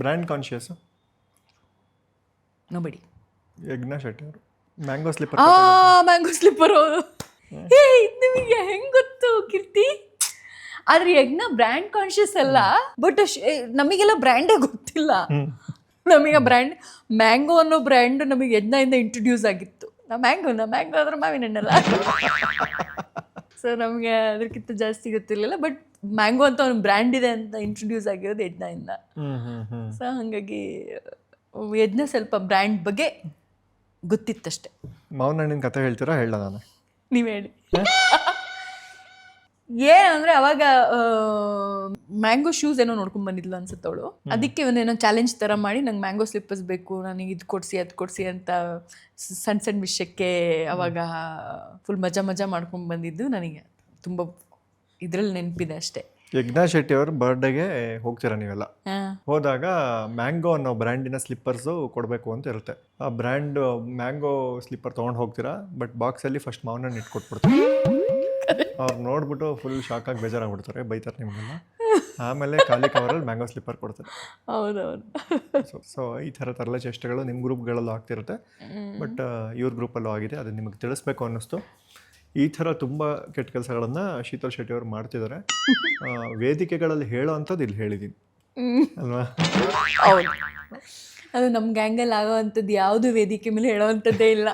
Brand conscious nobody ಯಜ್ಞ ಶೆಟ್ಟಿ ಅವರು. Mango slipper ಆ ಮ್ಯಾಂಗೋ ಸ್ಲಿಪ್ಪರ್ ಏ ಇದ್ ನಿಮಗೆ ಹೆಂಗೆ ಗೊತ್ತು ಕೀರ್ತಿ? ಆದ್ರೆ ಯಜ್ಞ ಬ್ರ್ಯಾಂಡ್ ಕಾನ್ಶಿಯಸ್ ಅಲ್ಲ ಬಟ್ ನಮಗೆಲ್ಲ ಬ್ರ್ಯಾಂಡೇ ಗೊತ್ತಿಲ್ಲ. ನಮಗೆ ಬ್ರ್ಯಾಂಡ್ ಮ್ಯಾಂಗೋ ಅನ್ನೋ ಬ್ರ್ಯಾಂಡ್ ನಮಗೆ ಯಜ್ಞದಿಂದ ಇಂಟ್ರೊಡ್ಯೂಸ್ ಆಗಿತ್ತು. ನಾ ಮ್ಯಾಂಗೋ ನಾ ಮ್ಯಾಂಗೋ ಆದ್ರೆ ಮಾವಿನ ಹಣ್ಣಲ್ಲ ಸೊ ನಮಗೆ ಅದಕ್ಕಿಂತ ಜಾಸ್ತಿ ಗೊತ್ತಿರಲಿಲ್ಲ ಬಟ್ ಮ್ಯಾಂಗೋ ಅಂತ ಒಂದು ಬ್ರ್ಯಾಂಡ್ ಇದೆ ಅಂತ ಇಂಟ್ರೊಡ್ಯೂಸ್ ಆಗಿರೋದು ಯಜ್ಞದಿಂದ ಸೊ ಹಾಗಾಗಿ ಯಜ್ಞ ಸ್ವಲ್ಪ ಬ್ರ್ಯಾಂಡ್ ಬಗ್ಗೆ ಗೊತ್ತಿತ್ತಷ್ಟೆ. ಮಾವನ ಹಣ್ಣಿನ ಕತೆ ಹೇಳ್ತೀರಾ ಹೇಳ ನಾನು? ನೀವು ಹೇಳಿ. ಏನಂದ್ರೆ ಅವಾಗ ಮ್ಯಾಂಗೋ ಶೂಸ್ ಏನೋ ನೋಡ್ಕೊಂಡ್ ಬಂದಿದ್ಲು ಅನ್ಸುತ್ತೆ ಅವಳು. ಅದಕ್ಕೆ ಒಂದೇನೋ ಚಾಲೆಂಜ್ ತರ ಮಾಡಿ ನಂಗೆ ಮ್ಯಾಂಗೋ ಸ್ಲಿಪ್ಪರ್ಸ್ ಬೇಕು ನನಗೆ ಇದು ಕೊಡ್ಸಿ ಅದು ಕೊಡ್ಸಿ ಅಂತ ಸಣ್ಣ ಸಣ್ಣ ವಿಷಯಕ್ಕೆ ಅವಾಗ ಫುಲ್ ಮಜಾ ಮಜಾ ಮಾಡ್ಕೊಂಡ್ ಬಂದಿದ್ದು ನನಗೆ. ತುಂಬ ಇದ್ರಲ್ಲಿ ನೆನಪಿದೆ ಅಷ್ಟೇ. ಯಜ್ಞಾ ಶೆಟ್ಟಿ ಅವ್ರ ಬರ್ಡೇಗೆ ಹೋಗ್ತೀರಾ ನೀವೆಲ್ಲ. ಹೋದಾಗ ಮ್ಯಾಂಗೋ ಅನ್ನೋ ಬ್ರ್ಯಾಂಡಿನ ಸ್ಲಿಪ್ಪರ್ಸು ಕೊಡಬೇಕು ಅಂತ ಇರುತ್ತೆ. ಆ ಬ್ರ್ಯಾಂಡ್ ಮ್ಯಾಂಗೋ ಸ್ಲಿಪ್ಪರ್ ತೊಗೊಂಡು ಹೋಗ್ತೀರಾ? ಬಟ್ ಬಾಕ್ಸಲ್ಲಿ ಫಸ್ಟ್ ಮಾವಿನ ಇಟ್ಕೊಟ್ಬಿಡ್ತಾರೆ? ಅವ್ರು ನೋಡ್ಬಿಟ್ಟು ಫುಲ್ ಶಾಕ್ ಆಗಿ ಬೇಜಾರಾಗ್ಬಿಡ್ತಾರೆ ಬೈತಾರೆ ನಿಮಗೆಲ್ಲ. ಆಮೇಲೆ ಖಾಲಿ ಕವರಲ್ಲಿ ಮ್ಯಾಂಗೋ ಸ್ಲಿಪ್ಪರ್ ಕೊಡ್ತಾರೆ. ಹೌದೌದು. ಸೊ ಸೊ ಈ ಥರ ತರಲೆ ಚೇಷ್ಟೆಗಳು ನಿಮ್ಮ ಗ್ರೂಪ್ಗಳಲ್ಲೂ ಆಗ್ತಿರುತ್ತೆ. ಬಟ್ ಇವ್ರ ಗ್ರೂಪಲ್ಲೂ ಆಗಿದೆ ಅದು ನಿಮಗೆ ತಿಳಿಸ್ಬೇಕು ಅನ್ನಿಸ್ತು. ಈ ಥರ ತುಂಬ ಕೆಟ್ಟ ಕೆಲಸಗಳನ್ನು ಶೀತಲ್ ಶೆಟ್ಟಿ ಅವರು ಮಾಡ್ತಿದ್ದಾರೆ. ಆ, ವೇದಿಕೆಗಳಲ್ಲಿ ಹೇಳೋ ಅಂಥದ್ದು ಇಲ್ಲಿ ಹೇಳಿದ್ದೀನಿ ಅಲ್ವಾ? ಹೌದು. ಅದು ನಮ್ಮ ಗ್ಯಾಂಗಲ್ಲಿ ಆಗೋ ಅಂಥದ್ದು ಯಾವುದು ವೇದಿಕೆ ಮೇಲೆ ಹೇಳೋವಂಥದ್ದೇ ಇಲ್ಲ.